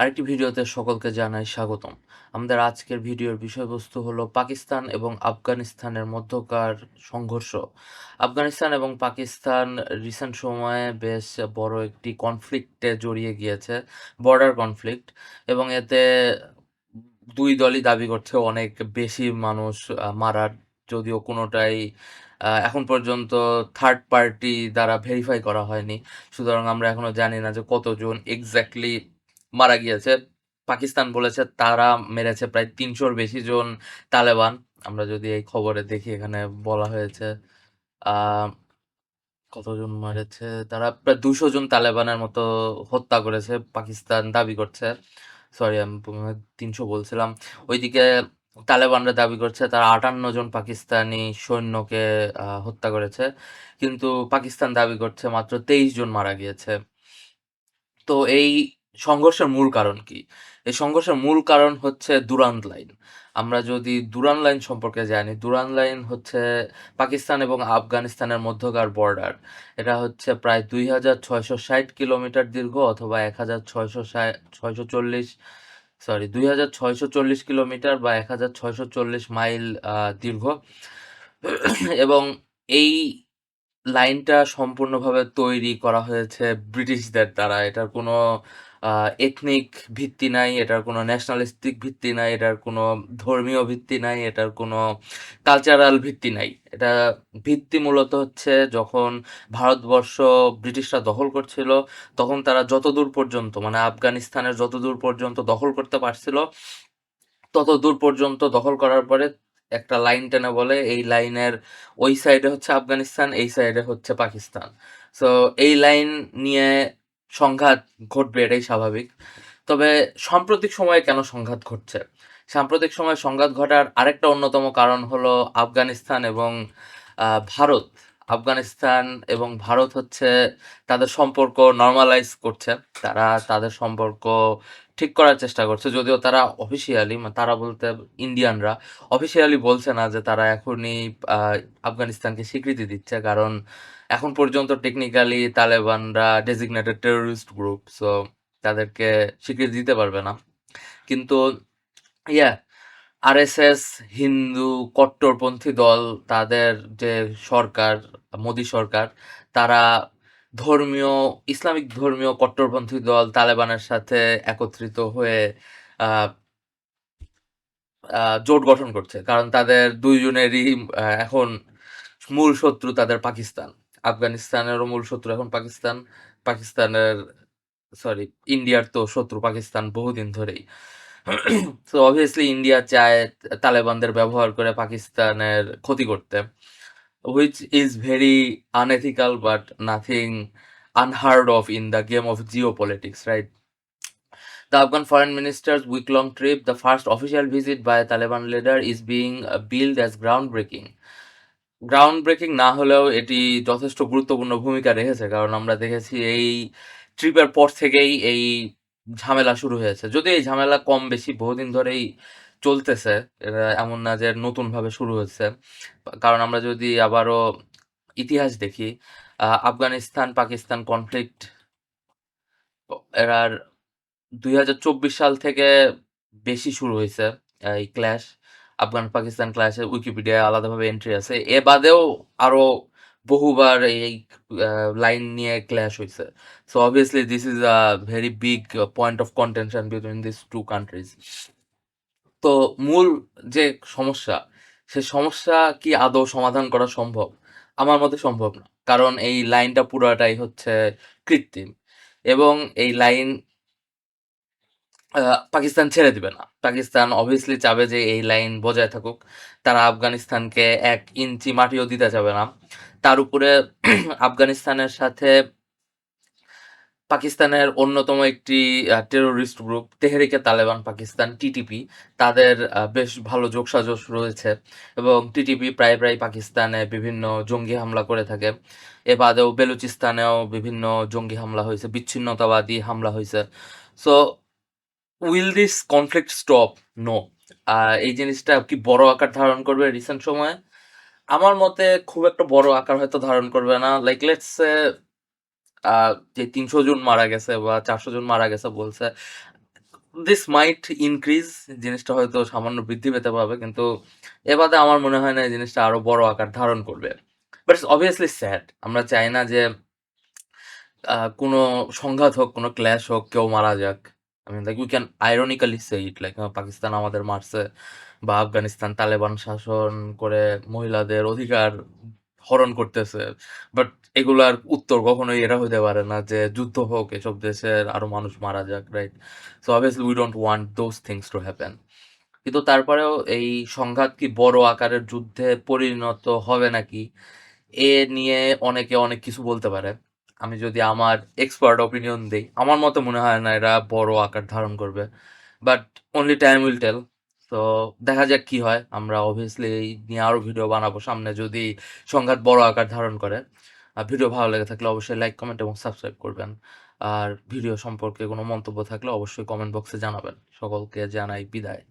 আরেকটি ভিডিওতে সকলকে জানাই স্বাগতম। আমাদের আজকের ভিডিওর বিষয়বস্তু হলো পাকিস্তান এবং আফগানিস্তানের মধ্যকার সংঘর্ষ। আফগানিস্তান এবং পাকিস্তান রিসেন্ট সময়ে বেশ বড় একটি কনফ্লিক্টে জড়িয়ে গিয়েছে, বর্ডার কনফ্লিক্ট এবং এতে দুই দলই দাবি করছে অনেক বেশি মানুষ মারার, যদিও কোনোটাই এখন পর্যন্ত থার্ড পার্টি দ্বারা ভেরিফাই করা হয়নি। সুতরাং আমরা এখনও জানি না যে কতজন এক্সাক্টলি মারা গিয়েছে। পাকিস্তান বলেছে তারা মেরেছে প্রায় তিনশোর বেশি জন তালেবান। আমরা যদি এই খবরে দেখি, এখানে বলা হয়েছে কতজন মেরেছে? তারা প্রায় দুশো জন তালেবানের মতো হত্যা করেছে, পাকিস্তান দাবি করছে। সরি, আমি তিনশো বলছিলাম। ওইদিকে তালেবানরা দাবি করছে, তারা ৫৮ জন পাকিস্তানি সৈন্যকে হত্যা করেছে। কিন্তু পাকিস্তান দাবি করছে মাত্র ২৩ জন মারা গিয়েছে। তো এই সংঘর্ষের মূল কারণ কি? এই সংঘর্ষের মূল কারণ হচ্ছে দুরান্ত লাইন। আমরা যদি দুরান লাইন সম্পর্কে জানি, দুরান লাইন হচ্ছে পাকিস্তান এবং আফগানিস্তানের মধ্যকার বর্ডার। এটা হচ্ছে প্রায় ২৬৬০ কিলোমিটার দীর্ঘ অথবা ১৬০৬ ৬৪০ সরি ২৬৪০ কিলোমিটার বা ১৬৪০ মাইল দীর্ঘ এবং এই লাইনটা সম্পূর্ণভাবে তৈরি করা হয়েছে ব্রিটিশদের দ্বারা। এটার কোনো এথনিক ভিত্তি নাই, এটার কোনো ন্যাশনালিস্টিক ভিত্তি নাই, এটার কোনো ধর্মীয় ভিত্তি নাই, এটার কোনো কালচারাল ভিত্তি নাই। এটা ভিত্তি মূলত হচ্ছে যখন ভারতবর্ষ ব্রিটিশরা দখল করছিল, তখন তারা যতদূর পর্যন্ত মানে আফগানিস্তানের যতদূর পর্যন্ত দখল করতে পারছিল, তত দূর পর্যন্ত দখল করার পরে একটা লাইন টেনে বলে এই লাইনের ওই সাইডে হচ্ছে আফগানিস্তান, এই সাইডে হচ্ছে পাকিস্তান। সো এই লাইন নিয়ে সংঘাত ঘটবে এটাই স্বাভাবিক। তবে সাম্প্রতিক সময়ে কেন সংঘাত ঘটছে? সাম্প্রতিক সময়ে সংঘাত ঘটার আরেকটা অন্যতম কারণ হলো আফগানিস্তান এবং ভারত। আফগানিস্তান এবং ভারত হচ্ছে তাদের সম্পর্ক নর্মালাইজ করছে। তারা তাদের সম্পর্ক ঠিক করার চেষ্টা করছে। যদিও তারা অফিসিয়ালি তারা বলতে ইন্ডিয়ানরা অফিসিয়ালি বলছে না যে তারা এখনই আফগানিস্তানকে স্বীকৃতি দিচ্ছে। কারণ এখন পর্যন্ত টেকনিক্যালি তালেবানরা ডেজিগনেটেড টেররিস্ট গ্রুপ। সো তাদেরকে স্বীকৃতি দিতে পারবে না। কিন্তু ইয়া আরএসএস হিন্দু কট্টরপন্থী দল তাদের যে সরকার, মোদি সরকার তারা ধর্মীয় ইসলামিক ধর্মীয় কট্টরপন্থী দল তালেবানের সাথে একত্রিত হয়ে জোট গঠন করছে। কারণ তাদের দুইজনেরই এখন মূল শত্রু তাদের পাকিস্তান। আফগানিস্তানের মূল শত্রু এখন পাকিস্তান। পাকিস্তানের সরি ইন্ডিয়ার তো শত্রু পাকিস্তান বহুদিন ধরেই। তো অবভিয়াসলি ইন্ডিয়া চায় তালেবানদের ব্যবহার করে পাকিস্তানের ক্ষতি করতে which is very unethical but nothing unheard of in the game of geopolitics right the Afghan foreign ministers week long trip the first official visit by Taliban leader is being billed as ground breaking ground breaking না হলেও এটি যথেষ্ট গুরুত্বপূর্ণ ভূমিকা রেখেছে। কারণ আমরা দেখেছি এই ট্রিপের পর থেকেই এই ঝামেলা শুরু হয়েছে। যদি এই ঝামেলা কম বেশি বহুদিন ধরেই চলতেছে। এটা এমন না যে নতুনভাবে শুরু হয়েছে। কারণ আমরা যদি আবারও ইতিহাস দেখি, আফগানিস্তান পাকিস্তান কনফ্লিক্ট এরার ২০২৪ সাল থেকে বেশি শুরু হয়েছে এই ক্ল্যাশ। আফগান-পাকিস্তান ক্ল্যাশে উইকিপিডিয়ায় আলাদাভাবে এন্ট্রি আছে। এ বাদেও আরও বহুবার এই লাইন নিয়ে ক্ল্যাশ হয়েছে so obviously this is a very big point of contention between these 2 countries. তো মূল যে সমস্যা, সে সমস্যা কি আদৌ সমাধান করা সম্ভব? আমার মতে সম্ভব না। কারণ এই লাইনটা পুরাটাই হচ্ছে কৃত্রিম এবং এই লাইন আ পাকিস্তান ছেড়ে দিবে না। পাকিস্তান obviously চাবে যে এই লাইন বজায় থাকুক। তারা আফগানিস্তানকে এক ইঞ্চি মাটিও দিতে যাবে না। তার উপরে আফগানিস্তানের সাথে পাকিস্তানের অন্যতম একটি terrorist group Tehreek-e Taliban Pakistan TTP তাদের বেশ ভালো যোগসাজশ রয়েছে এবং টিটিপি প্রায়, প্রায় পাকিস্তানে বিভিন্ন জঙ্গি হামলা করে থাকে। এ বাদেও বেলুচিস্তানেও বিভিন্ন জঙ্গি হামলা হয়েছে বিচ্ছিন্নতাবাদী হামলা হয়েছে so will this conflict stop no এই জিনিসটা কি বড় আকার ধারণ করবে রিসেন্ট সময়ে? আমার মতে খুব একটা বড় আকার হয়তো ধারণ করবে না। লাইক লেটস যে ৩০০ জন মারা গেছে বা ৪০০ জন মারা গেছে বলছে। দিস মাইট ইনক্রিজ জিনিসটা হয়তো সামান্য বৃদ্ধি পেতে পারবে কিন্তু এ বাদে আমার মনে হয় না এই জিনিসটা আরও বড় আকার ধারণ করবে। But it's obviously sad. আমরা চাই না যে কোনো সংঘাত হোক, কোনো ক্ল্যাশ হোক, কেউ মারা যাক। I mean like we can ironically say it আ পাকিস্তান আমাদের মারছে বা আফগানিস্তান তালেবান শাসন করে মহিলাদের অধিকার হরণ করতেছে। বাট এগুলার উত্তর কখনোই এরা হইতে পারে না যে যুদ্ধ হোক, এসব দেশের আরও মানুষ মারা যাক, right? So obviously we don't want those things to happen. কিন্তু তারপরেও এই সংঘাত কি বড় আকারের যুদ্ধে পরিণত হবে নাকি? এ নিয়ে অনেকে অনেক কিছু বলতে পারে। আমি যদি আমার এক্সপার্ট অপিনিয়ন দেই, আমার মতে মনে হয় না এরা বড় আকার ধারণ করবে। But only time will tell তো দেখা যাক কি হয়। আমরা obviously এই নিয়ে আরও ভিডিও বানাবো সামনে যদি সংঘাত বড় আকার ধারণ করে। আর ভিডিও ভালো লেগে থাকলে অবশ্যই লাইক, কমেন্ট এবং সাবস্ক্রাইব করবেন। আর ভিডিও সম্পর্কে কোনো মন্তব্য থাকলে অবশ্যই কমেন্ট বক্সে জানাবেন। সকলকে জানাই বিদায়।